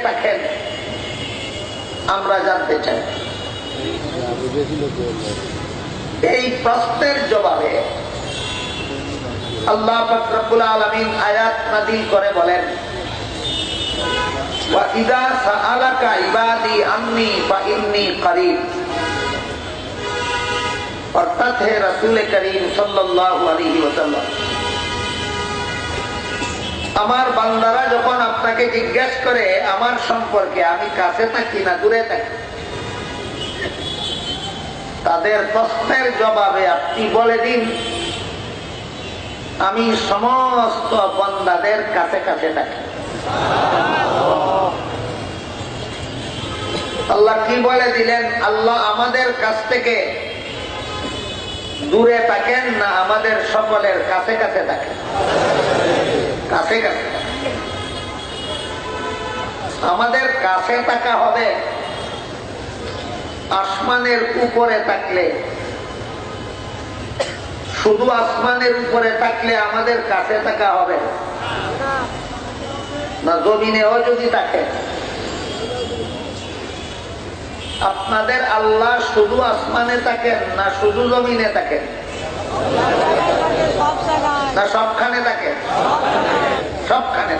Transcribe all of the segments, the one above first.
রাখেন। আমরা জানতে চাই। এই প্রশ্নের জবাবে আল্লাহ ফকরুল আলমিন আয়াত নাদিল করে বলেন অর্থাৎ হে রসুল করিম সাল্লাহ আমার বান্দারা যখন আপনাকে জিজ্ঞেস করে, আমার সম্পর্কে আমি কাছে থাকি না, দূরে থাকি? তাদের প্রশ্নের জবাবে আপনি বলে দিন, আমি সমস্ত বন্দাদের কাছে কাছে থাকি। আল্লাহ কি বলে দিলেন? আল্লাহ আমাদের কাছ থেকে দূরে থাকেন না আমাদের সকলের কাছে কাছে থাকেন। কাছে আমাদের কাছে থাকা হবে আসমানের উপরে থাকলে। শুধু আসমানের উপরে থাকলে আমাদের কাছে থাকা হবে। না, জমিনেও যদি থাকে। আপনাদের আল্লাহ শুধু আসমানে থাকেন না শুধু জমিনে থাকেন। না, সবখানে সবখানে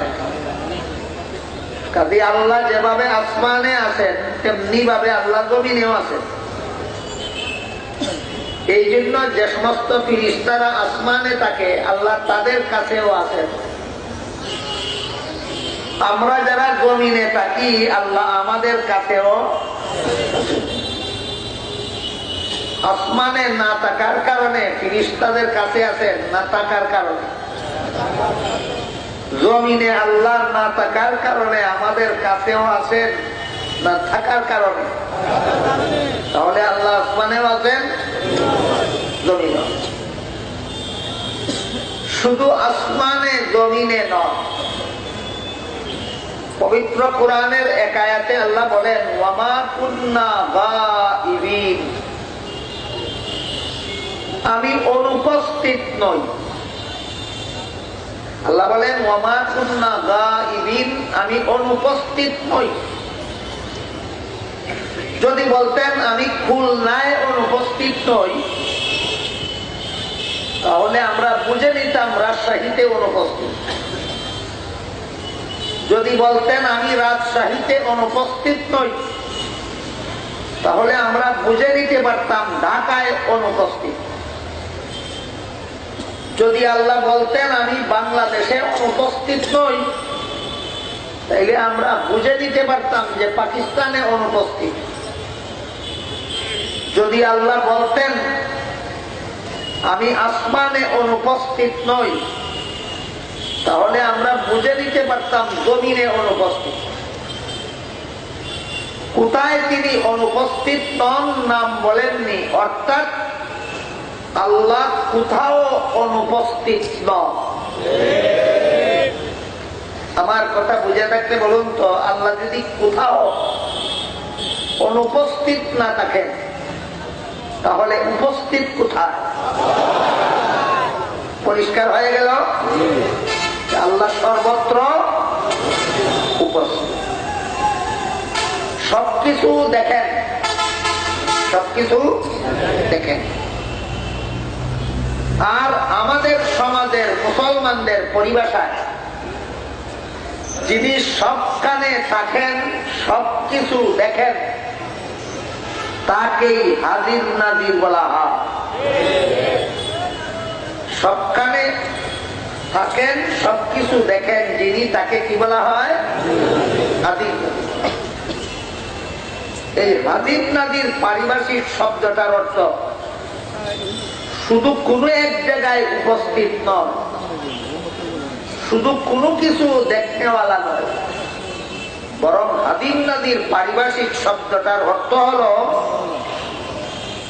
আল্লাহ যেভাবে আসমানে আছেন তেমনি ভাবে আল্লাহ জমিনেও আছেন। এই জন্য যে সমস্ত ফিরিস্তারা আসমানে থাকে, আল্লাহ তাদের কাছেও আছেন। আমরা যারা জমিনে থাকি, আল্লাহ আমাদের কাছেও আসমানে না থাকার কারণে ফিরিস্তাদের কাছে আছেন না থাকার কারণে। জমিনে আল্লাহ না থাকার কারণে আমাদের কাছেও আছেন না থাকার কারণে। তাহলে আল্লাহ আসমানেও আছেন জমিনে শুধু আসমানে, জমিনে নয়। পবিত্র কোরআনের একায়াতে আল্লাহ বলেন ওয়ামা কুন্না গাইবিন। আমি অনুপস্থিত নই। আল্লাহ বলেন আমি অনুপস্থিত নই। যদি বলতেন, আমি খুলনায় অনুপস্থিত নই তাহলে আমরা বুঝে নিতাম রাজশাহীতে অনুপস্থিত। যদি বলতেন, আমি রাজশাহীতে অনুপস্থিত নই তাহলে আমরা বুঝে নিতে পারতাম ঢাকায় অনুপস্থিত। যদি আল্লাহ বলতেন, আমি বাংলাদেশে অনুপস্থিত নই, তাইলে আমরা বুঝে দিতে পারতাম যে পাকিস্তানে অনুপস্থিত। যদি আল্লাহ বলতেন, আমি আসমানে অনুপস্থিত নই, তাহলে আমরা বুঝে দিতে পারতাম জমিনে অনুপস্থিত। কোথায় তিনি অনুপস্থিত নন, নাম বলেননি, অর্থাৎ আল্লাহ কোথাও অনুপস্থিত আমার কথা বুঝে থাকতে বলুন তো, আল্লাহ যদি কোথাও অনুপস্থিত না থাকেন, তাহলে উপস্থিত কোথায়? পরিষ্কার হয়ে গেল? আল্লাহ সর্বত্র উপস্থিত। সবকিছু দেখেন। সবকিছু দেখেন। আর আমাদের সমাজের মুসলমানদের পরিভাষায় যিনি সবখানে থাকেন সবকিছু দেখেন, তাকেই হাজির নাজির বলা হয়। সবখানে থাকেন সবকিছু দেখেন, যিনি তাকে কি বলা হয়? হাজির। এই হাজির নাজির পারিভাষিক শব্দটার অর্থ শুধু কোনো এক জায়গায় উপস্থিত নয়। শুধু কোনো কিছু দেখনেওয়ালা নয়। বরং হাদিম নাদির পারিভাষিক শব্দটার অর্থ হল,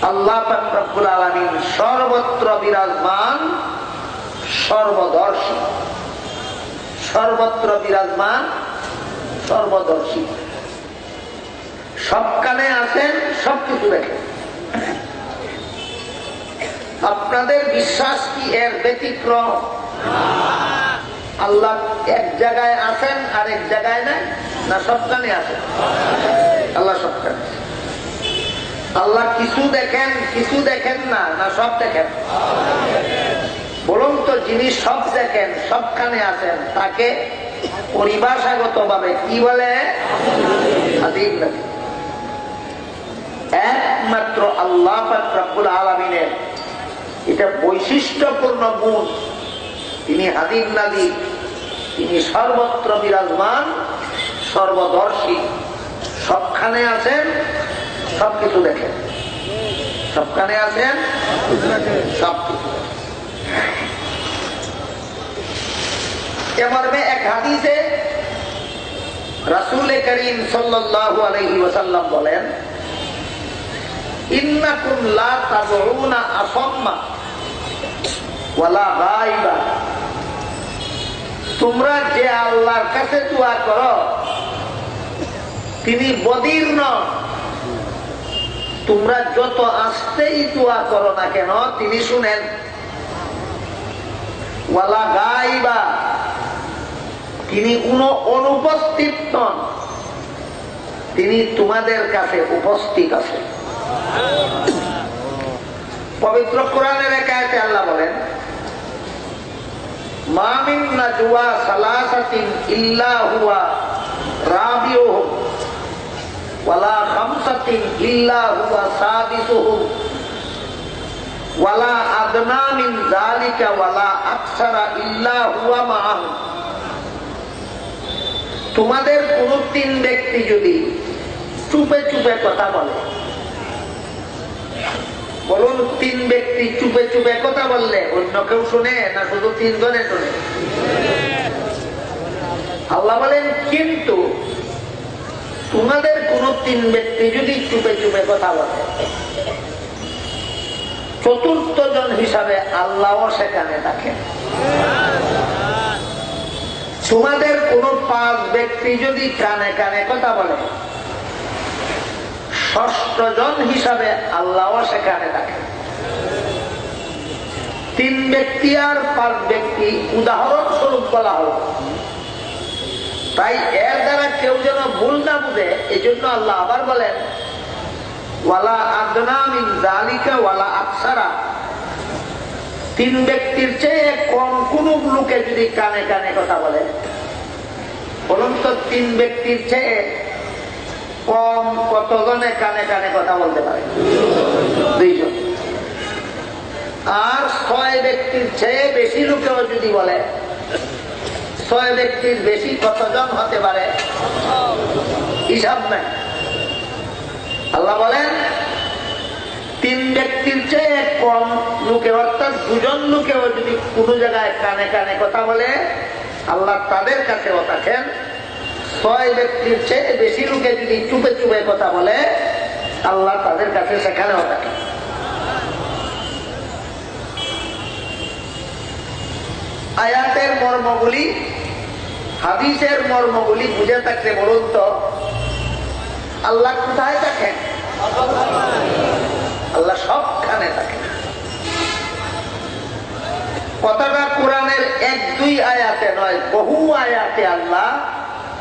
আল্লাহ রব্বুল আলমিন সর্বত্র বিরাজমান, সর্বদর্শী। সর্বত্র বিরাজমান, সর্বদর্শী। সবখানে আছেন, সবকিছু দেখেন। আপনাদের বিশ্বাস কি এর ব্যতিক্রম? আল্লাহ এক জায়গায় আছেন আর এক জায়গায় নাই? না সবখানে আছেন আল্লাহ সবখানে আল্লাহ কিছু দেখেন কিছু দেখেন না না সব দেখেন। বলুন তো, যিনি সব দেখেন, সবখানে আছেন, তাকে পরিভাষাগত ভাবে কি বলে? একমাত্র আল্লাহ আলমিনের এটা বৈশিষ্ট্যপূর্ণ গুণ। তিনি হাদিম নাদি তিনি সর্বত্র বিরাজমান, সর্বদর্শী। সবখানে আছেন, সবকিছু দেখেন। সবখানে আছেন, সবকিছু এক হাদিসে রাসুল করিম সাল্লাল্লাহু আলাইহি ওয়াসাল্লাম বলেন ইন্নাকুম লা তাদউনা আসাম্মা ওয়ালা গায়বা। তোমরা যে আল্লাহর কাছে দোয়া করো, তিনি বদির নন। তোমরা যত আসতেই দোয়া করো না কেন, তিনি শুনেন। ওয়ালা গাইবা তিনি কোন অনুপস্থিত নন। তিনি তোমাদের কাছে উপস্থিত আছেন। পবিত্র কোরআনের আল্লাহ বলেন তোমাদের কোন তিন ব্যক্তি যদি চুপে চুপে কথা বলে বলুন, তিন ব্যক্তি চুপে চুপে কথা বললে অন্য কেউ শুনে না শুধু তিনজনে শুনে? আল্লাহ বলেন, কিন্তু তোমাদের কোন তিন ব্যক্তি যদি চুপে চুপে কথা বলে, চতুর্থ জন হিসাবে আল্লাহ সেখানে থাকেন তোমাদের কোন পাঁচ ব্যক্তি যদি কানে কানে কথা বলে ষষ্ঠ জন হিসাবে আল্লাহ সেখানে থাকে। তিন ব্যক্তি আর পাঁচ ব্যক্তি উদাহরণস্বরূপ বলা হল। তাই এর দ্বারা কেউ যেন ভুল না বুঝে এই জন্য আল্লাহ আবার বলেন, ওয়ালা আদনা মিন জালিকা ওয়ালা আকসারা তিন ব্যক্তির চেয়ে কম কোন লোকে যদি কানে কানে কথা বলে, বলুন তো তিন ব্যক্তির চেয়ে কম কতজনে কানে কানে কথা বলতে পারে? দুইজন। আর ছয় ব্যক্তির চেয়ে বেশি লোকেও যদি বলে, ছয় ব্যক্তির বেশি কতজন হতে পারে? হিসাব নাই। আল্লাহ বলেন, তিন ব্যক্তির চেয়ে কম লোকে, অর্থাৎ দুজন লোকেও যদি কোনো জায়গায় কানে কানে কথা বলে, আল্লাহ তাদের কাছেও থাকেন ছয় ব্যক্তির চেয়ে বেশি লোকে যদি চুপে চুপে কথা বলে, আল্লাহ তাদের কাছে সেখানেও থাকে আয়াতের মর্মগুলি, হাদিসের মর্মগুলি বুঝে থাকতে বলুন তো, আল্লাহ কোথায় থাকেন? আল্লাহ সবখানে থাকেন। কথাটা কোরআনের এক দুই আয়াতে নয়, বহু আয়াতে আল্লাহ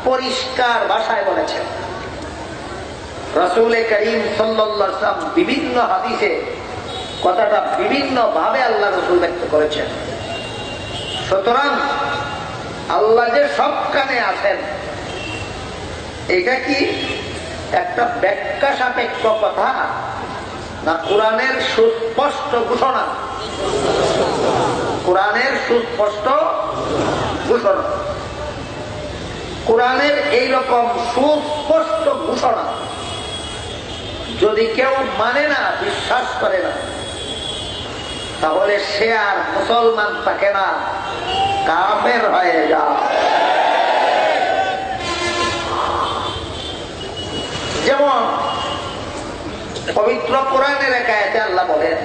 পরিষ্কার ভাষায় বলেছেন। রসুল করিম সাল্লাম বিভিন্ন হাদিসে কথাটা বিভিন্ন ভাবে আল্লাহ রসুল ব্যক্ত করেছেন। সুতরাং আল্লাহ যে সবখানে আছেন, এটা কি একটা ব্যাখ্যা সাপেক্ষ কথা না কোরআনের সুস্পষ্ট ঘোষণা? কোরআনের সুস্পষ্ট ঘোষণা। কোরআনের এইরকম সুস্পষ্ট ঘোষণা যদি কেউ মানে না, বিশ্বাস করে না, তাহলে সে আর মুসলমান থাকে না, কাফের হয়ে যায় যেমন পবিত্র কোরআনের একায়তে আল্লাহ বলেন,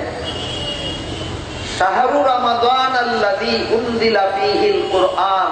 শাহরু রমাদান আল্লাযী উনজিলা ফীহিল কুরআন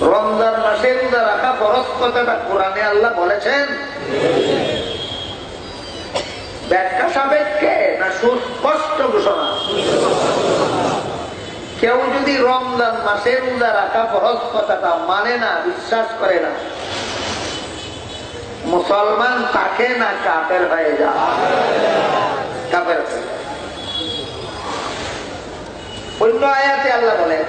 রমজান মাসে রোজা রাখা ফরজ কথাটা কোরআনে আল্লাহ বলেছেন। ব্যাখ্যা সাপেক্ষে না সুস্পষ্ট ঘোষণা? কেউ যদি রমজান মাসে রোজা রাখা ফরজ কথাটা মানে না, বিশ্বাস করে না, মুসলমান তাকে না কাপের হয়ে যা কাপের। অন্য আয়াতে আল্লাহ বলেন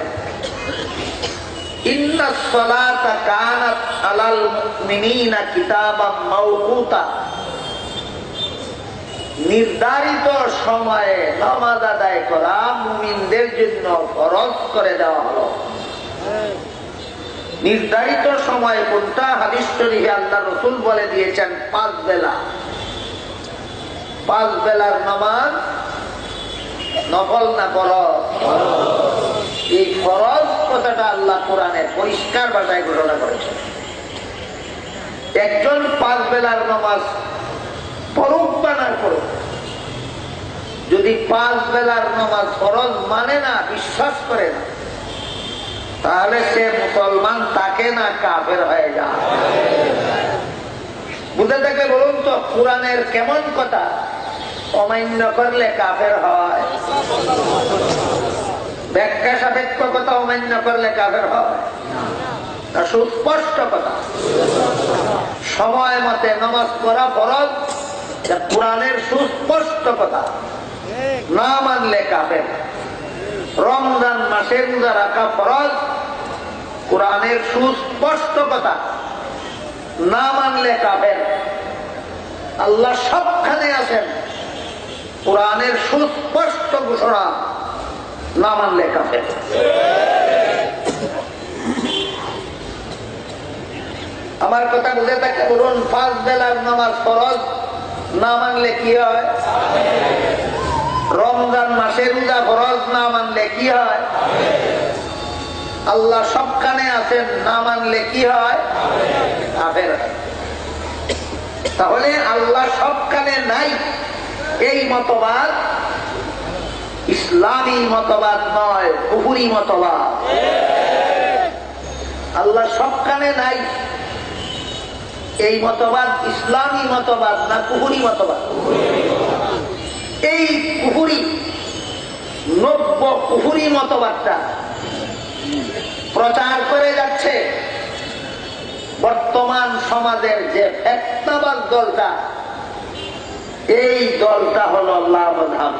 নির্ধারিত সময়ে নামাজ আদায় করা মুমিনদের জন্য ফরজ করে দেওয়া হলো। নির্ধারিত সময় কোনটা হাদিস শরীফে আল্লাহ রসুল বলে দিয়েছেন, পাঁচ বেলা। পাঁচ বেলার নামাজ নফল না ফরজ? এই ফরজ কথাটা আল্লাহ কোরআনে পরিষ্কার ভাষায় ঘোষণা করেছে একজন পাঁচ বেলার নামাজ পরক বা না করুক যদি পাঁচ বেলার নামাজ ফরজ মানে না, বিশ্বাস করে না, তাহলে সে মুসলমান তাকে না কাফের হয়ে যায় বুঝে থাকলে বলুন তো, কোরআনের কেমন কথা? অমান্য করলে কাফের হয়। ব্যাখ্যা সাপেক্ষ কথা অমান্য করলে কাফের হয় তা সুস্পষ্ট কথা। সময় মতে নামাজ পড়া ফরজ কোরআনের সুস্পষ্ট কথা। না মানলে কাফের। রমজান মাসে রোজা রাখা ফরজ, কোরআনের সুস্পষ্ট কথা। না মানলে কাফের। আল্লাহ সবখানে আছেন। কোরআনের সুস্পষ্ট ঘোষণা। না মানলে কাফের। আমার কথা বুঝে থাকে বলুন, পাঁচ বেলার নামাজ ফরজ, না মানলে কি হয়? রমজান মাসে রোজা ফরজ, না মানলে কি হয়? আল্লাহ সবখানে আছেন, না মানলে কি হয়। তাহলে আল্লাহ সবখানে নাই, এই মতবাদ ইসলামী মতবাদ নয় কুহুরি মতবাদ। আল্লাহ সবখানে নাই। এই মতবাদ ইসলামী মতবাদ না কুহুরি মতবাদ? এই কুহুরি নব্য কুহুরি মতবাদটা প্রচার করে যাচ্ছে। বর্তমান সমাজের যে ফেতনাবাদ দলটা, এই দলটা হলো লাভধাম